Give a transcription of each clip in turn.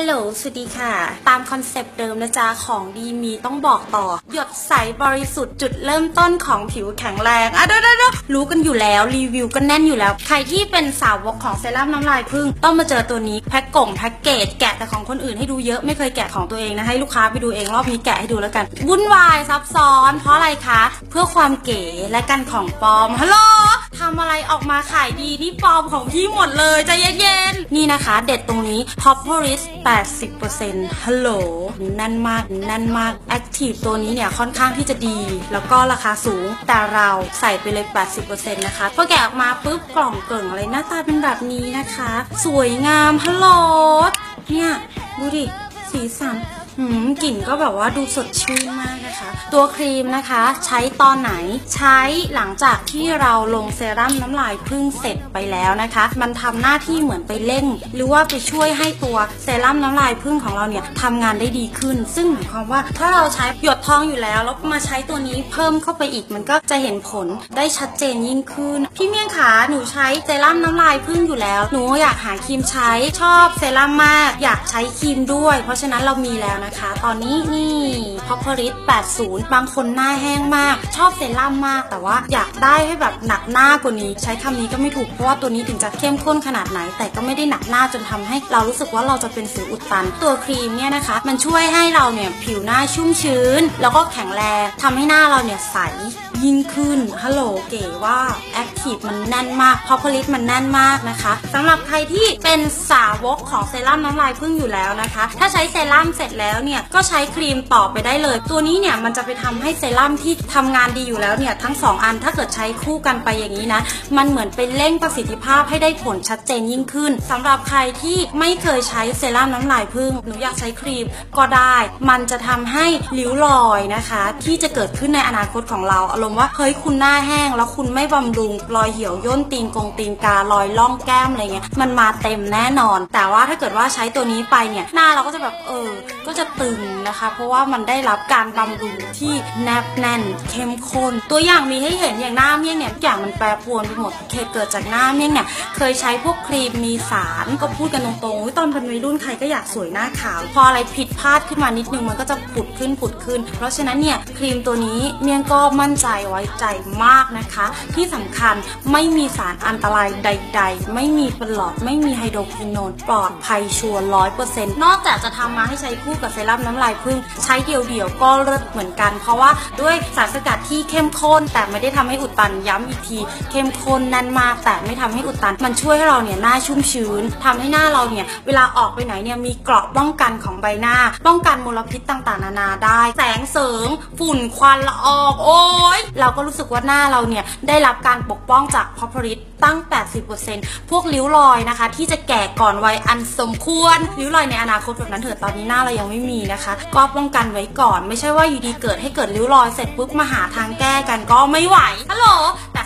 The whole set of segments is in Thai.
ฮัลโหล สวัสดีค่ะ ตามคอนเซปต์เดิมนะจ๊ะ ของดีมีต้องบอกต่อ หยดใสบริสุทธิ์จุดเริ่มต้นของผิวแข็งแรงอะเด้อเด้อเด้อรู้กันอยู่แล้ว รีวิวก็แน่นอยู่แล้ว ใครที่เป็นสาวกของเซรั่มน้ำลายพึ่ง ต้องมาเจอตัวนี้ แพ็คกล่องแพ็คเกจ แกะแต่ของคนอื่นให้ดูเยอะ ไม่เคยแกะของตัวเองนะ ให้ลูกค้าไปดูเองรอบนี้แกะให้ดูแล้วกัน วุ่นวายซับซ้อน เพราะอะไรคะ เพื่อความเก๋และกันของปลอม ฮัลโหลทำอะไรออกมาขายดีนี่ปลอมของพี่หมดเลยใจเย็นๆ นี่นะคะ เด็ดตรงนี้ p o p o r i s 80%ฮัลโหลแน่นมากแน่นมาก Active ตัวนี้เนี่ยค่อนข้างที่จะดี แล้วก็ราคาสูง แต่เราใส่ไปเลย 80%นะคะพอแกะออกมาปุ๊บกล่องเกิ่งอะไรหน้าตาเป็นแบบนี้นะคะ สวยงามฮัลโหลเนี่ยดูดิสีสัน หืมกลิ่นก็แบบว่าดูสดชื่นมากนะคะ ตัวครีมนะคะใช้ตอนไหนใช้หลังจากที่เราลงเซรั่มน้ำลายพึ่งเสร็จไปแล้วนะคะ มันทำหน้าที่เหมือนไปเร่ง หรือว่าไปช่วยให้ตัวเซรั่มน้ำลายพึ่งของเราเนี่ยทำงานได้ดีขึ้น ซึ่งหมายความว่าถ้าเราใช้หยดทองอยู่แล้วแล้วมาใช้ตัวนี้เพิ่มเข้าไปอีกมันก็จะเห็นผลได้ชัดเจนยิ่งขึ้น พี่เมี่ยงขาหนูใช้เซรั่มน้ำลายพึ่งอยู่แล้วหนูอยากหาครีมใช้ชอบเซรั่มมาก อยากใช้ครีมด้วย เพราะฉะนั้นเรามีแล้วนะคะ ตอนนี้นี่พอพริส80 บางคนหน้าแห้งมาก ชอบเซรั่มมาก แต่ว่าอยากได้ให้แบบหนักหน้ากว่านี้ ใช้คำนี้ก็ไม่ถูก เพราะว่าตัวนี้ถึงจะเข้มข้นขนาดไหน แต่ก็ไม่ได้หนักหน้าจนทำให้เรารู้สึกว่าเราจะเป็นสิวอุดตัน ตัวครีมเนี่ยนะคะ มันช่วยให้เราเนี่ยผิวหน้าชุ่มชื้น แล้วก็แข็งแรงทำให้หน้าเราเนี่ยใส ยิ่งขึ้นฮัลโหลเก๋ว่าแอคทีฟมันแน่นมากพอพลิสมันแน่นมากนะคะสำหรับใครที่เป็นสาวกของเซรั่มน้ำลายพึ่งอยู่แล้วนะคะ ถ้าใช้เซรั่มเสร็จแล้วเนี่ยก็ใช้ครีมต่อไปได้เลย ตัวนี้เนี่ยมันจะไปทำให้เซรั่มที่ทำงานดีอยู่แล้วเนี่ยทั้ง 2 อันถ้าเกิดใช้คู่กันไปอย่างนี้นะมันเหมือนเป็นเร่งประสิทธิภาพให้ได้ผลชัดเจนยิ่งขึ้นสำหรับใครที่ไม่เคยใช้เซรั่มน้ำลายพึ่งหนูอยากใช้ครีมก็ได้ มันจะทำให้ริ้วรอยนะคะ ที่จะเกิดขึ้นในอนาคตของเราอารมณ์ว่าเฮ้ยคุณหน้าแห้ง แล้วคุณไม่บำรุงรอยเหี่ยวย่นตีนกงตีนการอยล่องแก้มอะไรเงี้ยมันมาเต็มแน่นอน แต่ว่าถ้าเกิดว่าใช้ตัวนี้ไปเนี่ยหน้าเราก็จะแบบเออ ก็จะตึงนะคะ เพราะว่ามันได้รับการบำรุงที่แนบแน่นเข้มข้นตัวอย่างมีให้เห็นอย่างหน้าเมี่ยงเนี่ยทุกอย่างมันแปรปรวนไปหมดเหตุเกิดจากหน้าเมี่ยงเนี่ยเคยใช้พวกครีมมีสารก็พูดกันตรงๆตอนเป็นวัยรุ่นใครก็อยากสวยหน้าขาว พออะไรผิดพลาดขึ้นมานิดนึงมันก็จะผุดขึ้นผุดขึ้น เพราะฉะนั้นเนี่ยครีมตัวนี้เมี่ยงก็มั่นใจไว้ใจมากนะคะ ที่สำคัญไม่มีสารอันตรายใด ๆ ไม่มีปลอด ไม่มีไฮโดรควินโนนปลอดภัยชัวร์ร้อยเปอร์เซ็นต์นอกจากจะทำมาให้ใช้คู่กับเซรั่มน้ำลายพึ่งใช้เดี่ยวๆก็เลิศเหมือนกัน เพราะว่าด้วยสารสกัดที่เข้มข้น แต่ไม่ได้ทำให้อุดตันย้ำอีกที เข้มข้นแน่นมาก แต่ไม่ทำให้อุดตัน มันช่วยให้เราเนี่ยหน้าชุ่มชื้นทำให้หน้าเราเนี่ยเวลาออกไปไหนเนี่ยมีเกราะป้องกันของใบหน้า ป้องกันมลพิษต่างๆ นานาได้ แสงเสริงฝุ่นควันละอองโอ้ยเราก็รู้สึกว่าหน้าเราเนี่ยได้รับการปกป้องจากพอพริสตั้ง 80%พวกริ้วรอยนะคะ ที่จะแก่ก่อนวัยอันสมควรริ้วรอยในอนาคตแบบนั้นเถิดตอนนี้หน้าเรายังไม่มีนะคะ ก็ป้องกันไว้ก่อน ไม่ใช่ว่าอยู่ดีเกิดให้เกิดริ้วรอยเสร็จปุ๊บมาหาทางแก้กันก็ไม่ไหวฮัลโหล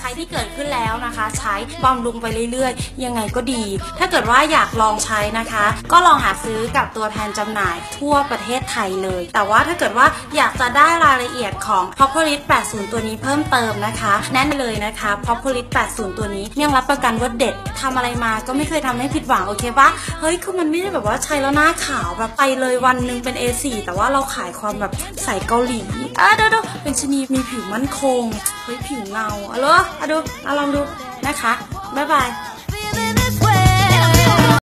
ใครที่เกิดขึ้นแล้วนะคะ ใช้บำรุงไปเรื่อยๆ ยังไงก็ดี ถ้าเกิดว่าอยากลองใช้นะคะ ก็ลองหาซื้อกับตัวแทนจำหน่ายทั่วประเทศไทยเลย แต่ว่าถ้าเกิดว่าอยากจะได้รายละเอียดของ p o p u l i s 80 ตัวนี้เพิ่มเติมนะคะ แน่นเลยนะคะ p o p u l i s 80 ตัวนี้ยังรับประกันว่าเด็ดทำอะไรมาก็ไม่เคยทำให้ผิดหวังโอเคปะเฮ้ยคือมันไม่ได้แบบว่าใช้แล้วหน้าขาวแบบไปเลยวันหนึ่งเป็น A4 แต่ว่าเราขายความแบบใส่เกาหลีอะเดี๋ยวเป็นชนีมีผิวมั่นคง เฮ้ยผิวเงาอะเหรออะดูอะลองดูนะคะบ๊ายบาย